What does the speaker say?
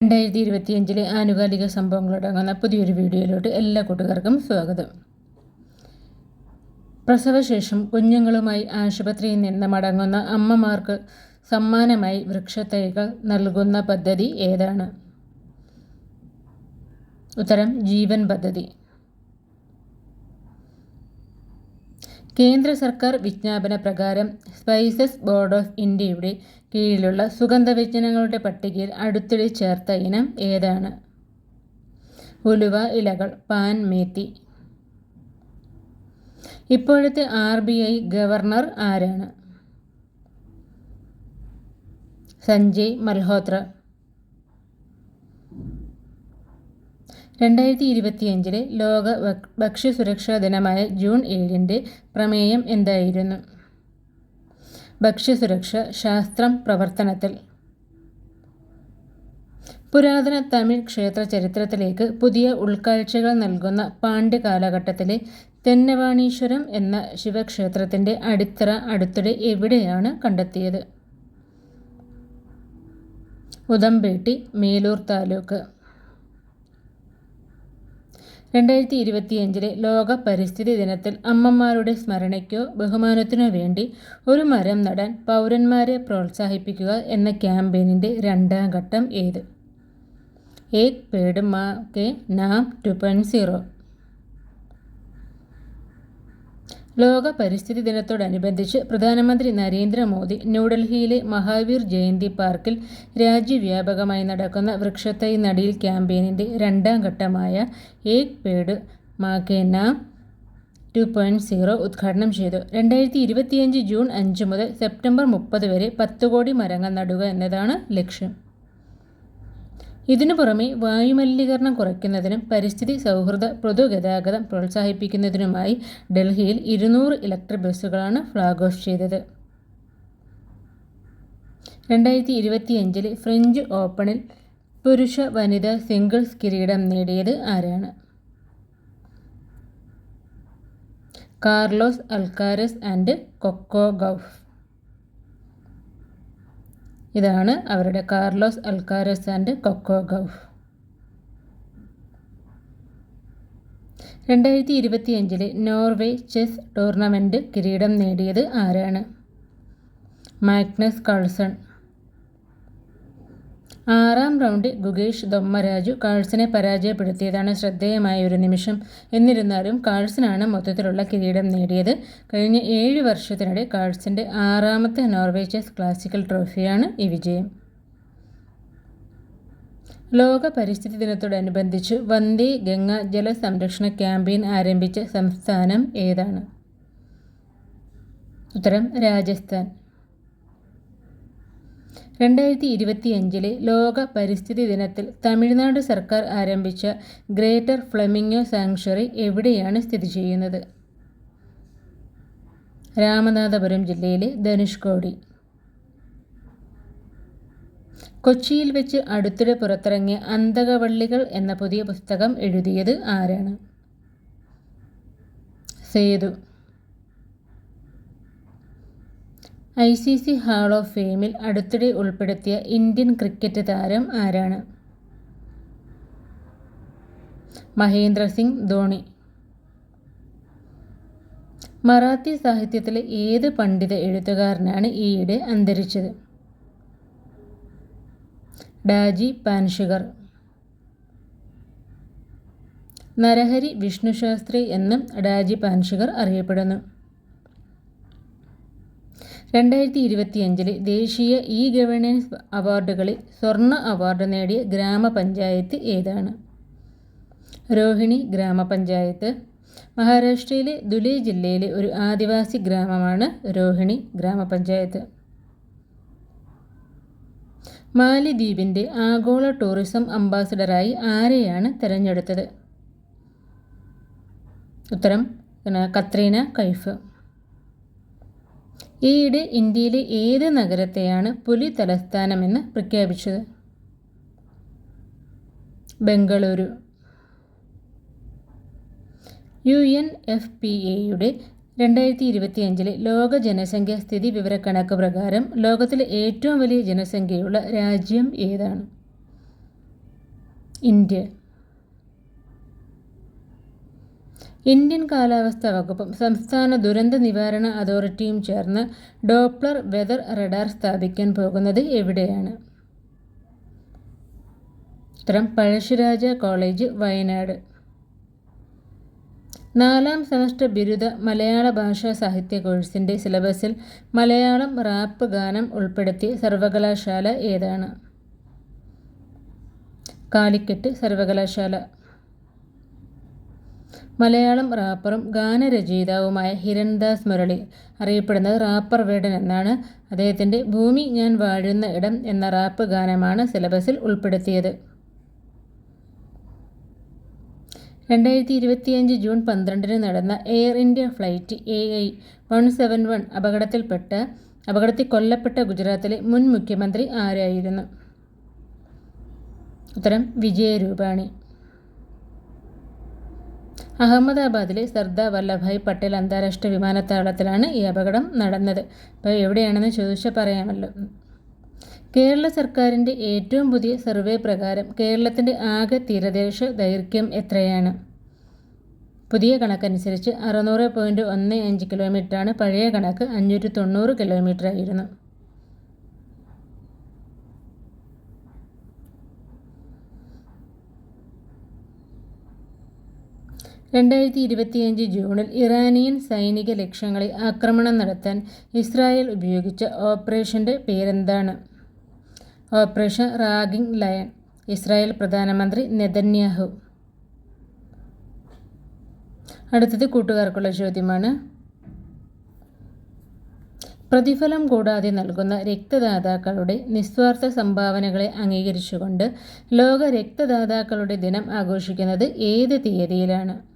രണ്ടായിരത്തി ഇരുപത്തിയഞ്ചിലെ ആനുകാലിക സംഭവങ്ങളടങ്ങുന്ന പുതിയൊരു വീഡിയോയിലോട്ട് എല്ലാ കൂട്ടുകാർക്കും സ്വാഗതം. പ്രസവശേഷം കുഞ്ഞുങ്ങളുമായി ആശുപത്രിയിൽ നിന്ന് മടങ്ങുന്ന അമ്മമാർക്ക് സമ്മാനമായി വൃക്ഷത്തൈകൾ നൽകുന്ന പദ്ധതി ഏതാണ്? ഉത്തരം ജീവൻ പദ്ധതി. കേന്ദ്ര സർക്കാർ വിജ്ഞാപന പ്രകാരം സ്പൈസസ് ബോർഡ് ഓഫ് ഇന്ത്യയുടെ കീഴിലുള്ള സുഗന്ധവ്യഞ്ജനങ്ങളുടെ പട്ടികയിൽ അടുത്തിടെ ചേർത്ത ഇനം ഏതാണ്? ഉലുവ ഇലകൾ പാൻ മേത്തി. ഇപ്പോഴത്തെ ആർ ബി ഐ ഗവർണർ ആരാണ്? സഞ്ജയ് മൽഹോത്ര. രണ്ടായിരത്തി ഇരുപത്തിയഞ്ചിലെ ലോക ഭക്ഷ്യസുരക്ഷാ ദിനമായ ജൂൺ ഏഴിന്റെ പ്രമേയം എന്തായിരുന്നു? ഭക്ഷ്യസുരക്ഷ ശാസ്ത്രം പ്രവർത്തനത്തിൽ. പുരാതന തമിഴ് ക്ഷേത്ര ചരിത്രത്തിലേക്ക് പുതിയ ഉൾക്കാഴ്ചകൾ നൽകുന്ന പാണ്ഡ്യ കാലഘട്ടത്തിലെ തെന്നവാണീശ്വരം എന്ന ശിവക്ഷേത്രത്തിന്റെ അടിത്തറ അടുത്തിടെ എവിടെയാണ് കണ്ടെത്തിയത്? ഉദമ്പേട്ടി മേലൂർ താലൂക്ക്. രണ്ടായിരത്തി ഇരുപത്തിയഞ്ചിലെ ലോക പരിസ്ഥിതി ദിനത്തിൽ അമ്മമാരുടെ സ്മരണയ്ക്കോ ബഹുമാനത്തിനോ വേണ്ടി ഒരു മരം നടാൻ പൗരന്മാരെ പ്രോത്സാഹിപ്പിക്കുക എന്ന ക്യാമ്പയിനിന്റെ രണ്ടാം ഘട്ടം ഏത്? ഏക് പേഡ് മാ കെ നാം ടു പോയിന്റ് സീറോ. ലോക പരിസ്ഥിതി ദിനത്തോടനുബന്ധിച്ച് പ്രധാനമന്ത്രി നരേന്ദ്രമോദി ന്യൂഡൽഹിയിലെ മഹാവീർ ജയന്തി പാർക്കിൽ രാജ്യവ്യാപകമായി നടക്കുന്ന വൃക്ഷത്തൈ നടീൽ ക്യാമ്പയിനിന്റെ രണ്ടാം ഘട്ടമായ Ek Ped Maa Ke Naam two point zero ഉദ്ഘാടനം ചെയ്തു. രണ്ടായിരത്തി ഇരുപത്തിയഞ്ച് ജൂൺ അഞ്ച് മുതൽ സെപ്റ്റംബർ മുപ്പത് വരെ പത്ത് കോടി മരങ്ങൾ നടുക എന്നതാണ് ലക്ഷ്യം. ഇതിനു പുറമെ വായുമലിനീകരണം കുറയ്ക്കുന്നതിനും പരിസ്ഥിതി സൗഹൃദ പൊതുഗതാഗതം പ്രോത്സാഹിപ്പിക്കുന്നതിനുമായി ഡൽഹിയിൽ ഇരുന്നൂറ് ഇലക്ട്രിക് ബസ്സുകളാണ് ഫ്ളാഗ് ഓഫ് ചെയ്തത്. രണ്ടായിരത്തി ഇരുപത്തിയഞ്ചിലെ ഫ്രഞ്ച് ഓപ്പണിൽ പുരുഷ വനിതാ സിംഗിൾസ് കിരീടം നേടിയത് ആരാണ്? Carlos Alcaraz and Coco Gauff. ഇതാണ് അവരുടെ Carlos Alcaraz and Coco Gauff. രണ്ടായിരത്തി ഇരുപത്തിയഞ്ചിലെ നോർവേ ചെസ് ടൂർണമെന്റ് കിരീടം നേടിയത് ആരാണ്? Magnus Carlsen. ആറാം റൗണ്ടിൽ ഗുഗേഷ് ദൊമ്മരാജു കാൾസിനെ പരാജയപ്പെടുത്തിയതാണ് ശ്രദ്ധേയമായ ഒരു നിമിഷം. എന്നിരുന്നാലും കാൾസിനാണ് മൊത്തത്തിലുള്ള കിരീടം നേടിയത്. കഴിഞ്ഞ ഏഴ് വർഷത്തിനിടെ കാൾസിന്റെ ആറാമത്തെ നോർവേ ചെസ് ക്ലാസിക്കൽ ട്രോഫിയാണ് ഈ വിജയം. ലോക പരിസ്ഥിതി ദിനത്തോടനുബന്ധിച്ച് വന്ദേ ഗംഗ ജലസംരക്ഷണ ക്യാമ്പയിൻ ആരംഭിച്ച സംസ്ഥാനം ഏതാണ്? ഉത്തരം രാജസ്ഥാൻ. രണ്ടായിരത്തി ഇരുപത്തിയഞ്ചിലെ ലോക പരിസ്ഥിതി ദിനത്തിൽ തമിഴ്നാട് സർക്കാർ ആരംഭിച്ച ഗ്രേറ്റർ ഫ്ലെമിംഗോ സാങ്ച്വറി എവിടെയാണ് സ്ഥിതി ചെയ്യുന്നത്? രാമനാഥപുരം ജില്ലയിലെ ധനുഷ്കോടി. കൊച്ചിയിൽ വെച്ച് അടുത്തിടെ പുറത്തിറങ്ങിയ അന്തകവള്ളികൾ എന്ന പുതിയ പുസ്തകം എഴുതിയത് ആരാണ്? Sethu. I C C hall of ഫെയിമിൽ അടുത്തിടെ ഉൾപ്പെടുത്തിയ ഇന്ത്യൻ ക്രിക്കറ്റ് താരം ആരാണ്? മഹേന്ദ്ര സിംഗ് ധോണി. മറാത്തി സാഹിത്യത്തിലെ ഏത് പണ്ഡിത എഴുത്തുകാരനാണ് ഈയിടെ അന്തരിച്ചത്? ഡാജി പാൻഷുഗർ. നരഹരി വിഷ്ണുശാസ്ത്രി എന്നും ഡാജി പാൻഷുഗർ അറിയപ്പെടുന്നു. രണ്ടായിരത്തി ഇരുപത്തിയഞ്ചിലെ ദേശീയ ഇ ഗവേണൻസ് അവാർഡുകളിൽ സ്വർണ അവാർഡ് നേടിയ ഗ്രാമപഞ്ചായത്ത് ഏതാണ്? രോഹിണി ഗ്രാമപഞ്ചായത്ത്. മഹാരാഷ്ട്രയിലെ ദുലെ ജില്ലയിലെ ഒരു ആദിവാസി ഗ്രാമമാണ് രോഹിണി ഗ്രാമപഞ്ചായത്ത്. മാലിദ്വീപിന്റെ ആഗോള ടൂറിസം അംബാസഡറായി ആരെയാണ് തിരഞ്ഞെടുത്തത്? ഉത്തരം കത്രീന കൈഫ്. ഈയിടെ ഇന്ത്യയിലെ ഏത് നഗരത്തെയാണ് പുലി തലസ്ഥാനമെന്ന് പ്രഖ്യാപിച്ചത്? Bengaluru. U N F P എയുടെ രണ്ടായിരത്തി ഇരുപത്തിയഞ്ചിലെ ലോക ജനസംഖ്യ സ്ഥിതി വിവരക്കണക്ക് പ്രകാരം ലോകത്തിലെ ഏറ്റവും വലിയ ജനസംഖ്യയുള്ള രാജ്യം ഏതാണ്? ഇന്ത്യ. ഇന്ത്യൻ കാലാവസ്ഥാ വകുപ്പും സംസ്ഥാന ദുരന്ത നിവാരണ അതോറിറ്റിയും ചേർന്ന് ഡോപ്ലർ വെതർ റഡാർ സ്ഥാപിക്കാൻ പോകുന്നത് എവിടെയാണ്? ഉത്തരം പഴശ്ശിരാജ കോളേജ് വയനാട്. നാലാം സെമസ്റ്റർ ബിരുദ മലയാള ഭാഷാ സാഹിത്യ കോഴ്സിന്റെ സിലബസിൽ മലയാളം റാപ്പ് ഗാനം ഉൾപ്പെടുത്തിയ സർവകലാശാല ഏതാണ്? കാലിക്കറ്റ് സർവകലാശാല. മലയാളം റാപ്പറും ഗാനരചയിതാവുമായ ഹിരൺദാസ് മുരളി അറിയപ്പെടുന്നത് റാപ്പർ വേടൻ എന്നാണ്. അദ്ദേഹത്തിന്റെ ഭൂമി ഞാൻ വാഴുന്ന ഇടം എന്ന റാപ്പ് ഗാനമാണ് സിലബസിൽ ഉൾപ്പെടുത്തിയത്. രണ്ടായിരത്തി ഇരുപത്തിയഞ്ച് ജൂൺ പന്ത്രണ്ടിന് നടന്ന Air India flight A I one seven one അപകടത്തിൽപ്പെട്ട അപകടത്തിൽ കൊല്ലപ്പെട്ട ഗുജറാത്തിലെ മുൻ മുഖ്യമന്ത്രി ആരായിരുന്നു? ഉത്തരം വിജയരൂപാണി. അഹമ്മദാബാദിലെ സർദാർ വല്ലഭായ് പട്ടേൽ അന്താരാഷ്ട്ര വിമാനത്താവളത്തിലാണ് ഈ അപകടം നടന്നത്. അപ്പോൾ എവിടെയാണെന്ന് ചോദിച്ചാൽ പറയാമല്ലോ. കേരള സർക്കാരിന്റെ ഏറ്റവും പുതിയ സർവേ പ്രകാരം കേരളത്തിന്റെ ആകെ തീരദേശ ദൈർഘ്യം എത്രയാണ്? പുതിയ കണക്കനുസരിച്ച് അറുന്നൂറ് പോയിന്റ് ഒന്ന് അഞ്ച് കിലോമീറ്ററാണ്. പഴയ കണക്ക് അഞ്ഞൂറ്റി തൊണ്ണൂറ് കിലോമീറ്റർ ആയിരുന്നു രണ്ടായിരത്തി ഇരുപത്തിയഞ്ച് ജൂണിൽ ഇറാനിയൻ സൈനിക ലക്ഷ്യങ്ങളിൽ ആക്രമണം നടത്താൻ ഇസ്രായേൽ ഉപയോഗിച്ച ഓപ്പറേഷന്റെ പേരെന്താണ്? ഓപ്പറേഷൻ റാഗിംഗ് ലയൺ ഇസ്രായേൽ പ്രധാനമന്ത്രി നെതന്യാഹു. അടുത്തത് കൂട്ടുകാർക്കുള്ള ചോദ്യമാണ്. പ്രതിഫലം കൂടാതെ നൽകുന്ന രക്തദാതാക്കളുടെ നിസ്വാർത്ഥ സംഭാവനകളെ അംഗീകരിച്ചുകൊണ്ട് ലോക രക്തദാതാക്കളുടെ ദിനം ആഘോഷിക്കുന്നത് ഏത് തീയതിയിലാണ്?